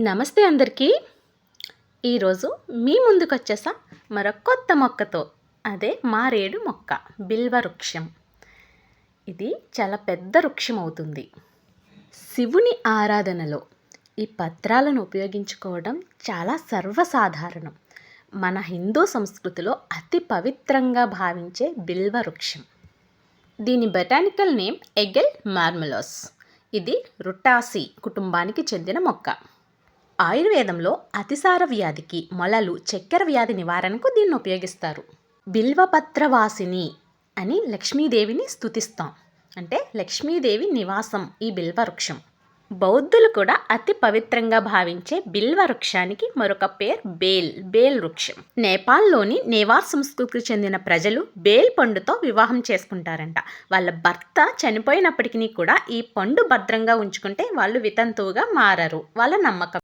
నమస్తే అందరికీ. ఈరోజు మీ ముందుకు వచ్చేసా మరో కొత్త మొక్కతో. అదే మారేడు మొక్క బిల్వ వృక్షం. ఇది చాలా పెద్ద వృక్షం అవుతుంది. శివుని ఆరాధనలో ఈ పత్రాలను ఉపయోగించుకోవడం చాలా సర్వసాధారణం. మన హిందూ సంస్కృతిలో అతి పవిత్రంగా భావించే బిల్వ వృక్షం. దీని బొటానికల్ నేమ్ ఎగెల్ మార్మలోస్. ఇది రుటాసి కుటుంబానికి చెందిన మొక్క. ఆయుర్వేదంలో అతిసార వ్యాధికి మొలలు చక్కెర వ్యాధి నివారణకు దీన్ని ఉపయోగిస్తారు. బిల్వపత్రవాసిని అని లక్ష్మీదేవిని స్తుతిస్తాం. అంటే లక్ష్మీదేవి నివాసం ఈ బిల్వ వృక్షం బౌద్ధులు కూడా అతి పవిత్రంగా భావించే బిల్వ వృక్షానికి మరొక పేరు బేల్ బేల్ వృక్షం నేపాల్లోని నేవార్ సంస్కృతికి చెందిన ప్రజలు బేల్ పండుతో వివాహం చేసుకుంటారంట. వాళ్ళ భర్త చనిపోయినప్పటికీ కూడా ఈ పండు భద్రంగా ఉంచుకుంటే వాళ్ళు వితంతువుగా మారరు. వాళ్ళ నమ్మకం